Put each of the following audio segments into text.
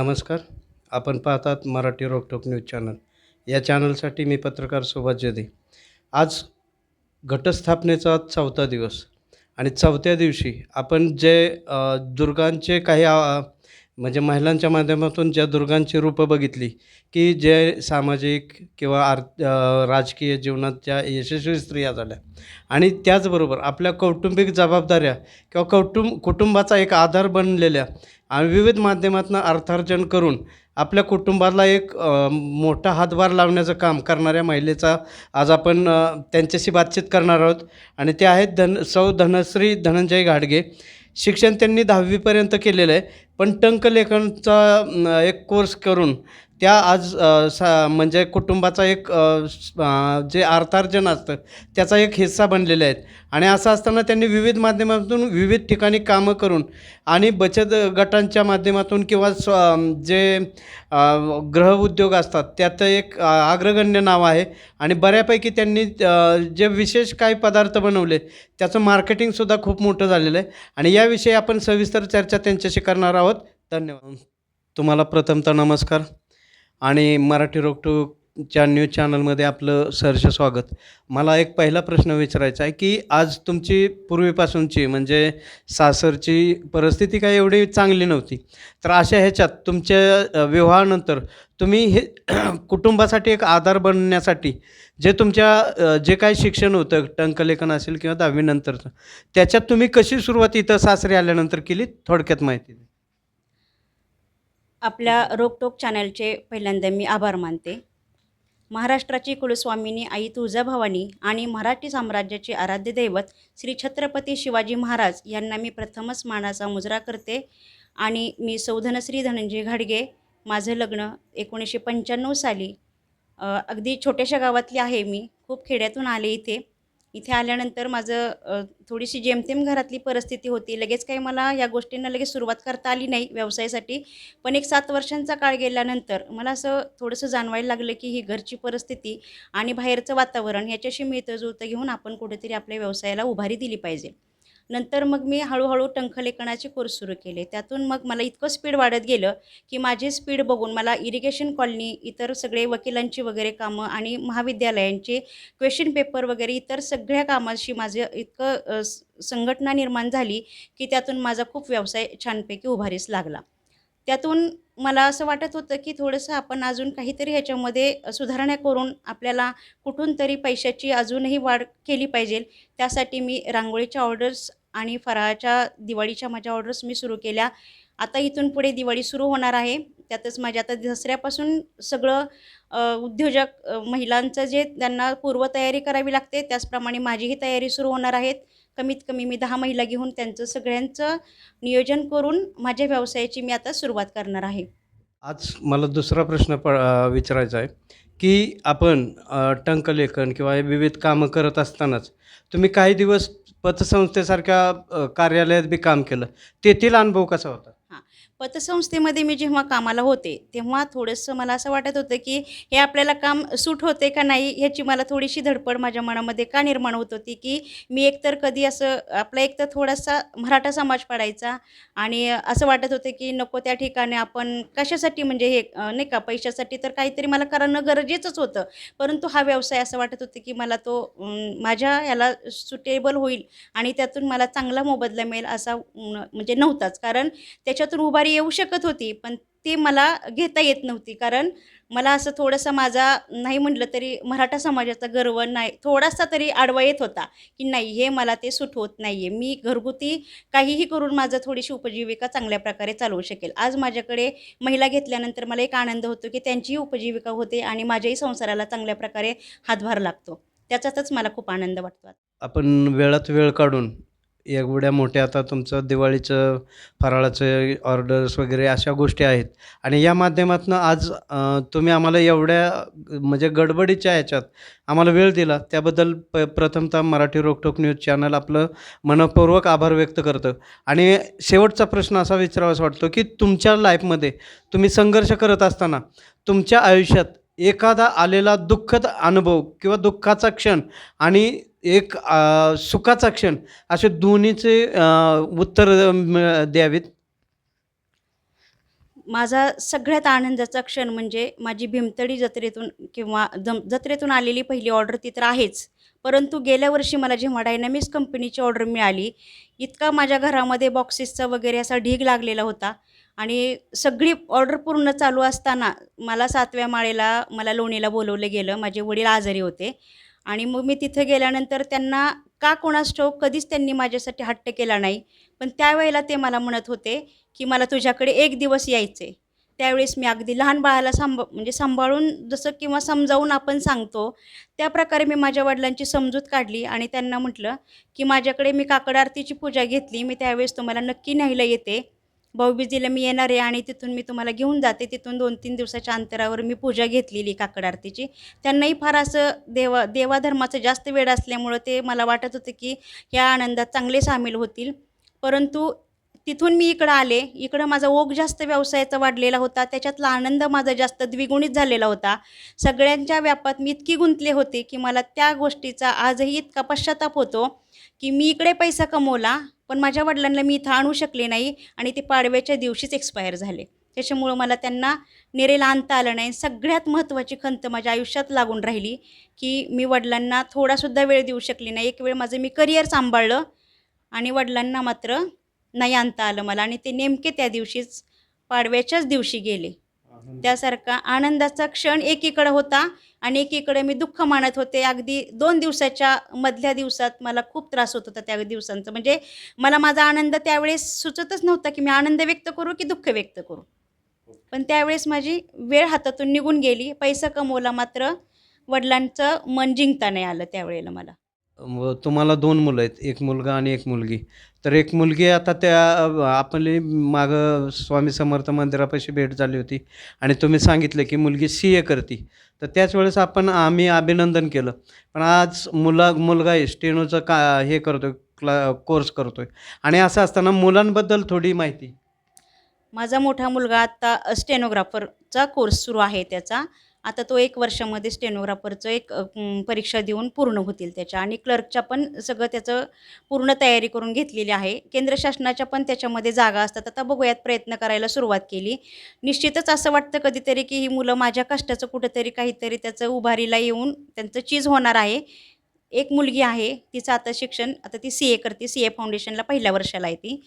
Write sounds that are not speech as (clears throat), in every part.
नमस्कार. आपण पाहतात मराठी रोकटोक न्यूज चॅनल या चॅनलसाठी मी पत्रकार सुभाष जदे. आज घटस्थापनेचा आज चौथा दिवस. आणि चौथ्या दिवशी आपण जे दुर्गांचे काही आ म्हणजे महिलांच्या माध्यमातून ज्या दुर्गांची रूपं बघितली की जे सामाजिक किंवा आर राजकीय जीवनात ज्या यशस्वी स्त्रिया झाल्या. आणि त्याचबरोबर आपल्या कौटुंबिक जबाबदाऱ्या किंवा कौटुंब कुटुंबाचा एक आधार बनलेल्या आणि विविध माध्यमातून अर्थार्जन करून आपल्या कुटुंबाला एक मोठा हातभार लावण्याचं काम करणाऱ्या महिलेचा आज आपण त्यांच्याशी बातचीत करणार आहोत. आणि ते आहेत धन सौ धनश्री धनंजय घाडगे. शिक्षण त्यांनी दहावीपर्यंत केलेलं आहे. पण टंकलेखनचा एक कोर्स करून त्या आज सा म्हणजे कुटुंबाचा एक जे अर्थार्जन असतं त्याचा एक हिस्सा बनलेले आहेत. आणि असं असताना त्यांनी विविध माध्यमातून विविध ठिकाणी कामं करून आणि बचत गटांच्या माध्यमातून किंवा स्व जे ग्रह उद्योग असतात त्यात एक अग्रगण्य नाव आहे. आणि बऱ्यापैकी त्यांनी जे विशेष काही पदार्थ बनवले त्याचं मार्केटिंगसुद्धा खूप मोठं झालेलं आहे. आणि याविषयी आपण सविस्तर चर्चा त्यांच्याशी करणार आहोत. धन्यवाद. तुम्हाला प्रथमतः नमस्कार. आणि मराठी रोकटूच्या न्यूज चॅनलमध्ये आपलं सहर्ष स्वागत. मला एक पहिला प्रश्न विचारायचा आहे की आज तुमची पूर्वीपासूनची म्हणजे सासरची परिस्थिती काही एवढी चांगली नव्हती. तर अशा ह्याच्यात तुमच्या विवाहानंतर तुम्ही हे (clears throat) कुटुंबासाठी एक आधार बनण्यासाठी जे तुमच्या जे काही शिक्षण होतं टंकलेखन असेल किंवा दहावीनंतरचं त्याच्यात तुम्ही कशी सुरुवात इथं सासरी आल्यानंतर केली? थोडक्यात माहिती आपल्या रोकटोक चॅनलचे पहिल्यांदा मी आभार मानते. महाराष्ट्राची कुलस्वामिनी आई तुळजाभवानी आणि मराठी साम्राज्याचे आराध्य दैवत श्री छत्रपती शिवाजी महाराज यांना मी प्रथमच मानाचा मुजरा करते आणि मी सौधनश्री धनंजय घाडगे माझं लग्न एकोणीसशे पंच्याण्णव साली अगदी छोट्याशा गावातली आहे मी खूप खेड्यातून आले इथे. इथे आल्यानंतर माझं थोडीशी जेमतेम घरातली परिस्थिती होती. लगेच काही मला या गोष्टींना लगेच सुरुवात करता आली नाही व्यवसायासाठी. पण एक सात वर्षांचा काळ गेल्यानंतर मला असं थोडंसं जाणवायला लागलं की ही घरची परिस्थिती आणि बाहेरचं वातावरण ह्याच्याशी मिळतं जुळतं घेऊन आपण कुठेतरी आपल्या व्यवसायाला उभारी दिली पाहिजे. नंतर मग मी हळूहळू टंखलेखनाचे कोर्स सुरू केले. त्यातून मग मला इतकं स्पीड वाढत गेलं की माझी स्पीड बघून मला इरिगेशन कॉलनी इतर सगळे वकिलांची वगैरे कामं आणि महाविद्यालयांचे क्वेश्चन पेपर वगैरे इतर सगळ्या कामाशी माझं इतकं संघटना निर्माण झाली की त्यातून माझा खूप व्यवसाय छानपैकी उभारीस लागला. त्यातून मला असं वाटत होतं की थोडंसं आपण अजून काहीतरी ह्याच्यामध्ये सुधारणा करून आपल्याला कुठून तरी पैशाची अजूनही वाढ केली पाहिजे. त्यासाठी मी रांगोळीच्या ऑर्डर्स आणि फराळाच्या दिवाळीच्या माझ्या ऑर्डर्स मी सुरू केल्या. आता इथून पुढे दिवाळी सुरू होणार आहे. त्यातच माझ्या आता दसऱ्यापासून सगळं उद्योजक महिलांचं जे त्यांना पूर्वतयारी करावी लागते त्याचप्रमाणे माझीही तयारी सुरू होणार आहेत. कमीत कमी मी दहा महिला घेऊन त्यांचं सगळ्यांचं नियोजन करून माझ्या व्यवसायाची मी आता सुरुवात करणार आहे. आज मला दुसरा प्रश्न प विचारायचा आहे की आपण टंकलेखन किंवा विविध कामं करत असतानाच तुम्ही काही दिवस पतसंस्थेसारख्या अ, कार्यालयात बी काम केलं. तेथील अनुभव कसा होता? पतसंस्थेमध्ये मी जेव्हा कामाला होते तेव्हा थोडंसं मला असं वाटत होतं की हे आपल्याला काम सूट होते का नाही ह्याची मला थोडीशी धडपड माझ्या मनामध्ये का निर्माण होत होती की मी एकतर कधी असं आपला एकतर थोडासा मराठा समाज पडायचा आणि असं वाटत होतं की नको त्या ठिकाणी आपण कशासाठी म्हणजे हे नाही का पैशासाठी तर काहीतरी मला करणं गरजेचंच होतं. परंतु हा व्यवसाय असं वाटत होतं की मला तो माझ्या याला सुटेबल होईल आणि त्यातून मला चांगला मोबदला मिळेल असा म्हणजे नव्हताच. कारण त्याच्यातून उभारी येऊ शकत होती पण ती मला घेता येत नव्हती. कारण मला असं थोडंसं माझा नाही म्हटलं तरी मराठा समाजाचा गर्व नाही थोडासा तरी आडवा येत होता की नाही हे मला ते सूट होत नाही आहे मी घरगुती काहीही करून माझं थोडीशी उपजीविका चांगल्या प्रकारे चालवू शकेल. आज माझ्याकडे महिला घेतल्यानंतर मला एक आनंद होतो की त्यांचीही उपजीविका होते आणि माझ्याही संसाराला चांगल्या प्रकारे हातभार लागतो. त्याच्यातच मला खूप आनंद वाटतो. आपण वेळात वेळ काढून एवढ्या मोठ्या आता तुमचं दिवाळीचं फराळाचं ऑर्डर्स वगैरे अशा गोष्टी आहेत. आणि या माध्यमातून आज तुम्ही आम्हाला एवढ्या म्हणजे गडबडीच्या ह्याच्यात आम्हाला वेळ दिला. त्याबद्दल प प्रथमतः मराठी रोकटोक न्यूज चॅनल आपलं मनपूर्वक आभार व्यक्त करतं. आणि शेवटचा प्रश्न असा विचारावासा वाटतो की तुमच्या लाईफमध्ये तुम्ही संघर्ष करत असताना तुमच्या आयुष्यात एखादा आलेला दुःखद अनुभव किंवा दुःखाचा क्षण आणि एक सुखाचा क्षण असे दोन्हीचे उत्तर म- द्यावीत? माझा सगळ्यात आनंदाचा क्षण म्हणजे माझी भीमतडी जत्रेतून किंवा जम जत्रेतून आलेली पहिली ऑर्डर ती तर आहेच. परंतु गेल्या वर्षी मला जेव्हा डायनामिक्स कंपनीची ऑर्डर मिळाली इतका माझ्या घरामध्ये बॉक्सेसचा वगैरे असा ढीग लागलेला होता आणि सगळी ऑर्डर पूर्ण चालू असताना मला सातव्या माळेला मला लोणीला बोलवलं गेलं. माझे वडील आजारी होते. आणि मग मी तिथं गेल्यानंतर त्यांना का कोणास ठोक कधीच त्यांनी माझ्यासाठी हट्ट केला नाही. पण त्यावेळेला ते मला म्हणत होते की मला तुझ्याकडे एक दिवस यायचे त्यावेळेस मी अगदी लहान बाळाला सांभ म्हणजे सांभाळून जसं किंवा समजावून आपण सांगतो त्या प्रकारे मी माझ्या वडिलांची समजूत काढली आणि त्यांना म्हटलं की माझ्याकडे मी काकड आरतीची पूजा घेतली. मी त्यावेळेस तुम्हाला नक्की न्यायला येते. भाऊबीजीला मी येणार आहे आणि तिथून मी तुम्हाला घेऊन जाते. तिथून दोन तीन दिवसाच्या अंतरावर मी पूजा घेतलेली काकड आरतीची त्यांनाही फार असं देवा देवाधर्माचं जास्त वेळ असल्यामुळं ते मला वाटत होतं की या आनंदात चांगले सामील होतील. परंतु तिथून मी इकडं आले. इकडं माझा ओघ जास्त व्यवसायाचा वाढलेला होता. त्याच्यातला आनंद माझा जास्त द्विगुणित झालेला होता. सगळ्यांच्या व्यापात मी इतकी गुंतले होते की मला त्या गोष्टीचा आजही इतका पश्चाताप होतो की मी इकडे पैसा कमवला पण माझ्या वडिलांना मी इथं आणू शकले नाही आणि ते पाडव्याच्या दिवशीच एक्सपायर झाले. त्याच्यामुळं मला त्यांना नेरेला आणता आलं नाही. सगळ्यात महत्त्वाची खंत माझ्या आयुष्यात लागून राहिली की मी वडिलांना थोडासुद्धा वेळ देऊ शकली नाही. एक वेळ माझं मी करिअर सांभाळलं आणि वडिलांना मात्र नाही आणता आलं मला आणि ते नेमके त्या दिवशीच पाडव्याच्याच दिवशी गेले. त्यासारखा आनंदाचा क्षण एकीकडं होता आणि एकीकडे मी दुःख मानत होते. अगदी दोन दिवसाच्या मधल्या दिवसात मला खूप त्रास होत होता त्या दिवसांचं. म्हणजे मला माझा आनंद त्यावेळेस सुचतच नव्हता की मी आनंद व्यक्त करू की दुःख व्यक्त करू. पण त्यावेळेस माझी वेळ हातातून निघून गेली. पैसा कमवला मात्र वडिलांचं मन जिंकता नाही आलं त्यावेळेला मला. व तुम्हाला दोन मुलं आहेत एक मुलगा आणि एक मुलगी. तर एक मुलगी आता त्या आपली मागं स्वामी समर्थ मंदिरापाशी भेट झाली होती आणि तुम्ही सांगितलं की मुलगी सी ए करती. तर त्याच वेळेस आपण आम्ही अभिनंदन केलं. पण आज मुला मुलगा आहे स्टेनोचं का हे करतो क्ला कोर्स करतोय. आणि असं असताना मुलांबद्दल थोडी माहिती. माझा मोठा मुलगा आत्ता स्टेनोग्राफरचा कोर्स सुरू आहे त्याचा. आता तो एक वर्षामध्ये स्टेनोग्राफरचं एक परीक्षा देऊन पूर्ण होतील त्याच्या. आणि क्लर्कच्या पण सगळं त्याचं पूर्ण तयारी करून घेतलेली आहे. केंद्र शासनाच्या पण त्याच्यामध्ये जागा असतात. आता बघूयात प्रयत्न करायला सुरुवात केली. निश्चितच असं वाटतं कधीतरी की ही मुलं माझ्या कष्टाचं कुठंतरी काहीतरी त्याचं उभारीला येऊन त्यांचं चीज होणार आहे. एक मुलगी आहे. तिचं आता शिक्षण आता ती सी ए करते. सी ए फाउंडेशनला पहिल्या वर्षाला आहे ती.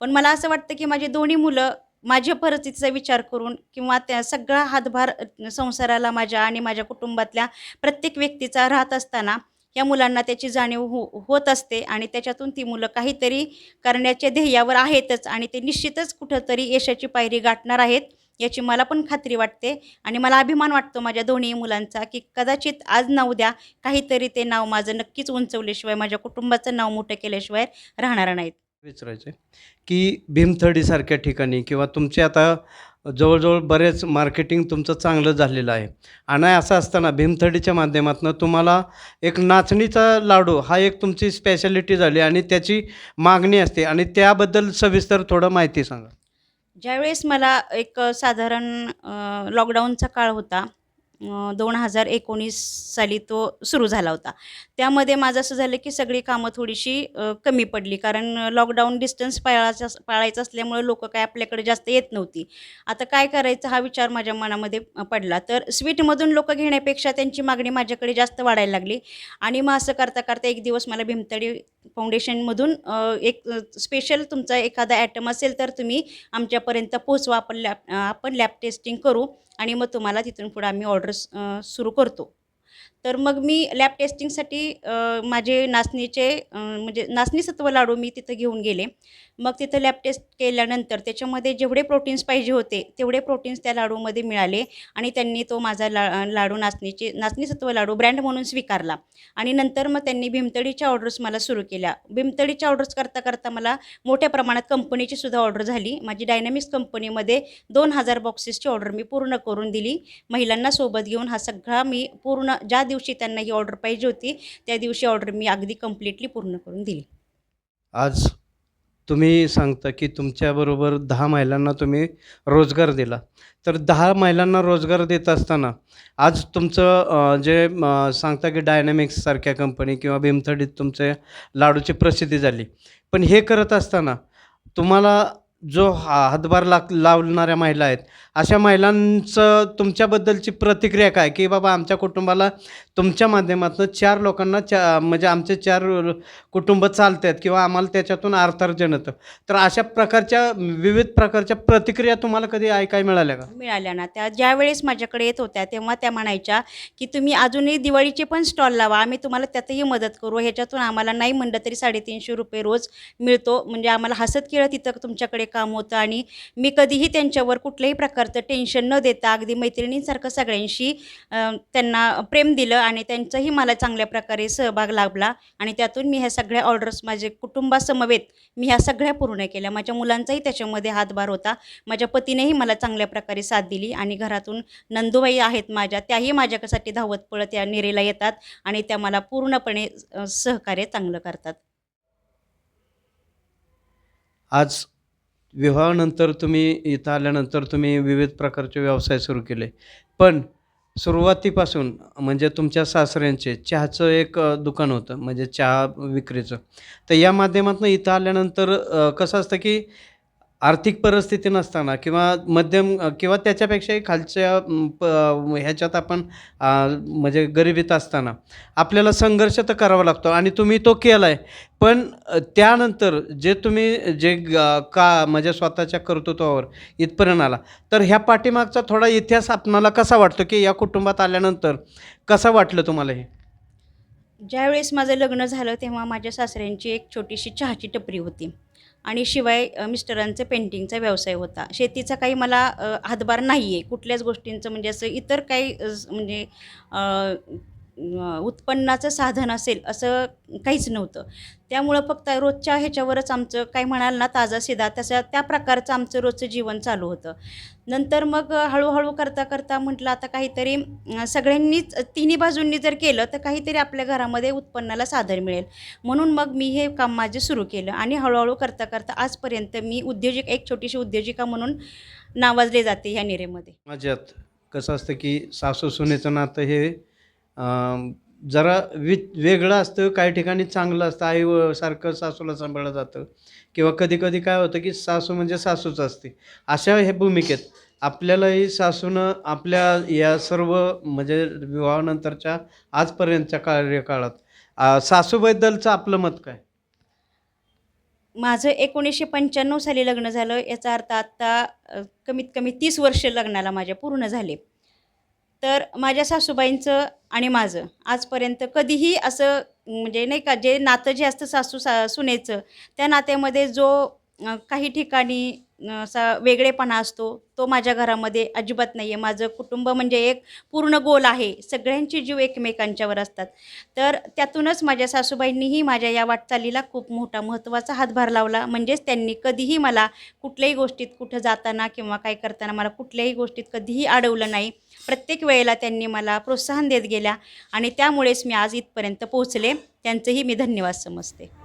पण मला असं वाटतं की माझी दोन्ही मुलं माझ्या परिस्थितीचा विचार करून किंवा त्या सगळा हातभार संसाराला माझ्या आणि माझ्या कुटुंबातल्या प्रत्येक व्यक्तीचा राहत असताना या मुलांना त्याची जाणीव हो होत असते आणि त्याच्यातून ती मुलं काहीतरी करण्याच्या ध्येयावर आहेतच आणि ते निश्चितच कुठंतरी यशाची पायरी गाठणार आहेत याची मला पण खात्री वाटते आणि मला अभिमान वाटतो माझ्या दोन्ही मुलांचा की कदाचित आज ना उद्या काहीतरी ते नाव माझं नक्कीच उंचवल्याशिवाय माझ्या कुटुंबाचं नाव मोठं केल्याशिवाय राहणार नाहीत. विचारायचं आहे की भीमथडीसारख्या ठिकाणी किंवा तुमचे आता जवळजवळ बरेच मार्केटिंग तुमचं चांगलं झालेलं आहे. आणि असं असताना भीमथडीच्या माध्यमातून तुम्हाला एक नाचणीचा लाडू हा एक तुमची स्पेशालिटी झाली आणि त्याची मागणी असते आणि त्याबद्दल सविस्तर थोडं माहिती सांगा. ज्यावेळेस मला एक साधारण लॉकडाऊनचा काळ होता दोन हजार एकोणीस साली तो सुरू झाला होता. त्यामध्ये माझं असं झालं की सगळी कामं थोडीशी कमी पडली. कारण लॉकडाऊन डिस्टन्स पाळायचा पाळायचं असल्यामुळे लोक काय आपल्याकडे जास्त येत नव्हती. आता काय करायचं हा विचार माझ्या मनामध्ये पडला. तर स्वीटमधून लोक घेण्यापेक्षा त्यांची मागणी माझ्याकडे जास्त वाढायला लागली. आणि मग असं करता करता एक दिवस मला भीमतडी फाउंडेशनमधून एक स्पेशल तुमचा एखादा ॲटम असेल तर तुम्ही आमच्यापर्यंत पोहोचवा. आपण लॅब आपण लॅब टेस्टिंग करू आणि मग तुम्हाला तिथून पुढे आम्ही ऑर्डर्स सुरू करतो. तर मग मी लॅब टेस्टिंगसाठी माझे नाचणीचे म्हणजे नाचणी सत्व लाडू मी तिथं घेऊन गेले. मग तिथं लॅब टेस्ट केल्यानंतर त्याच्यामध्ये जेवढे प्रोटीन्स पाहिजे होते तेवढे प्रोटीन्स त्या लाडूमध्ये मिळाले आणि त्यांनी तो माझा ला लाडू नाचणीचे नाचणी सत्व लाडू ब्रँड म्हणून स्वीकारला. आणि नंतर मग त्यांनी भीमतडीच्या ऑर्डर्स मला सुरू केल्या. भीमतडीच्या ऑर्डर्स करता करता मला मोठ्या प्रमाणात कंपनीची सुद्धा ऑर्डर झाली. माझी डायनॅमिक्स कंपनीमध्ये दोन हजार बॉक्सेसची ऑर्डर मी पूर्ण करून दिली. महिलांना सोबत घेऊन हा सगळा मी पूर्ण ज्या दिवशी त्यांना ही ऑर्डर पाहिजे होती त्या दिवशी ऑर्डर मी अगदी कम्प्लिटली पूर्ण करून दिली. आज तुम्ही सांगता की तुमच्याबरोबर दहा महिलांना तुम्ही रोजगार दिला. तर दहा महिलांना रोजगार देत असताना आज तुमचं जे सांगता की डायनॅमिक्ससारख्या कंपनी किंवा भीमथडीत तुमचे लाडूची प्रसिद्धी झाली. पण हे करत असताना तुम्हाला जो हा हातभार लाग लावणाऱ्या महिला आहेत अशा महिलांचं तुमच्याबद्दलची प्रतिक्रिया काय? की बाबा आमच्या कुटुंबाला तुमच्या माध्यमातून चार लोकांना चा म्हणजे आमचे चार कुटुंब चालत आहेत किंवा आम्हाला त्याच्यातून अर्थार्जन येतं तर अशा प्रकारच्या विविध प्रकारच्या प्रतिक्रिया तुम्हाला कधी ऐकाय मिळाल्या का? मिळाल्या ना. त्या ज्यावेळेस माझ्याकडे येत होत्या तेव्हा त्या म्हणायच्या की तुम्ही अजूनही दिवाळीचे पण स्टॉल लावा आम्ही तुम्हाला त्यातही मदत करू. ह्याच्यातून आम्हाला नाही म्हणलं तरी साडेतीनशे रुपये रोज मिळतो. म्हणजे आम्हाला हसत खेळत तिथं तुमच्याकडे काम होतं आणि मी कधीही त्यांच्यावर कुठल्याही प्रकारचं टेन्शन न देता अगदी मैत्रिणींसारखं सगळ्यांशी त्यांना प्रेम दिलं आणि त्यांचाही मला चांगल्या प्रकारे सहभाग लाभला. आणि त्यातून मी ह्या सगळ्या ऑर्डर्स माझे कुटुंबासमवेत मी ह्या सगळ्या पूर्ण केल्या. माझ्या मुलांचाही त्याच्यामध्ये हातभार होता. माझ्या पतीनेही मला चांगल्या प्रकारे साथ दिली आणि घरातून नंदुबाई आहेत माझ्या त्याही माझ्यासाठी धावत पळत या निरेला येतात आणि त्या मला पूर्णपणे सहकार्य चांगलं करतात. आज विवाहानंतर तुम्ही इथं आल्यानंतर तुम्ही विविध प्रकारचे व्यवसाय सुरू केले. पण सुरुवातीपासून म्हणजे तुमच्या सासऱ्यांचे चहाचं एक दुकान होतं म्हणजे चहा विक्रीचं. तर या माध्यमातून इथं आल्यानंतर कसं असतं की आर्थिक परिस्थिती नसताना किंवा मध्यम किंवा त्याच्यापेक्षाही खालच्या प ह्याच्यात आपण म्हणजे गरिबीत असताना आपल्याला संघर्ष तर करावा लागतो आणि तुम्ही तो केला आहे पण त्यानंतर जे तुम्ही जे का म्हणजे स्वतःच्या कर्तृत्वावर इथपर्यंत आला तर ह्या पाठीमागचा थोडा इतिहास आपणाला कसा वाटतो की या कुटुंबात आल्यानंतर कसं वाटलं तुम्हाला हे? ज्यावेळेस माझं लग्न झालं तेव्हा माझ्या सासऱ्यांची एक छोटीशी चहाची टपरी होती. आणि शिवाय मिस्टरांचं मिस्टरांचा पेंटिंगचा व्यवसाय होता. शेतीचा काही मला हातभार नाही आहे कुठल्याच गोष्टींचं म्हणजे असं इतर काही म्हणजे उत्पन्नाचं साधन असेल असं काहीच नव्हतं. त्यामुळं फक्त रोजच्या ह्याच्यावरच आमचं काय म्हणाल ना ताजा सिधा तसं त्या प्रकारचं आमचं रोजचं जीवन चालू होतं. नंतर मग हळूहळू करता करता म्हटलं आता काहीतरी सगळ्यांनीच तिन्ही बाजूंनी जर केलं तर काहीतरी आपल्या घरामध्ये उत्पन्नाला साधन मिळेल. म्हणून मग मी हे काम माझे सुरू केलं आणि हळूहळू करता करता आजपर्यंत मी उद्योजक एक छोटीशी उद्योजिका म्हणून नावाजले जाते ह्या निरेमध्ये. माझ्यात कसं असतं की सासू सुनेचं नातं हे जरा वि वेगळं असतं काही ठिकाणी चांगलं असतं. आई व- सारखं सासूला सांभाळलं जातं. किंवा कधी कधी काय होतं की सासू म्हणजे सासूच असते. अशा हे भूमिकेत आपल्यालाही सासूनं आपल्या या सर्व म्हणजे विवाहानंतरच्या आजपर्यंतच्या कार्यकाळात सासूबद्दलचं आपलं मत काय? माझं एकोणीसशे पंच्याण्णव साली लग्न झालं. याचा अर्थ आत्ता कमीत कमी तीस वर्ष लग्नाला माझ्या पूर्ण झाले. तर माझ्या सासूबाईंचं आणि माझं आजपर्यंत कधीही असं म्हणजे नाही का जे नातं जे असतं सासू सा सुनेचं त्या नात्यामध्ये जो काही ठिकाणी असा वेगळेपणा असतो. तो माझ्या घरामध्ये अजिबात नाही आहे माझं कुटुंब म्हणजे एक पूर्ण गोल आहे. सगळ्यांचे जीव एकमेकांच्यावर असतात. तर त्यातूनच माझ्या सासूबाईंनीही माझ्या या वाटचालीला खूप मोठा महत्त्वाचा हातभार लावला. म्हणजेच त्यांनी कधीही मला कुठल्याही गोष्टीत कुठं जाताना किंवा काय करताना मला कुठल्याही गोष्टीत कधीही अडवलं नाही. प्रत्येक वेळेला त्यांनी मला प्रोत्साहन देत गेल्या आणि त्यामुळेच मी आज इथपर्यंत पोहोचले. त्यांचंही मी धन्यवाद समजते.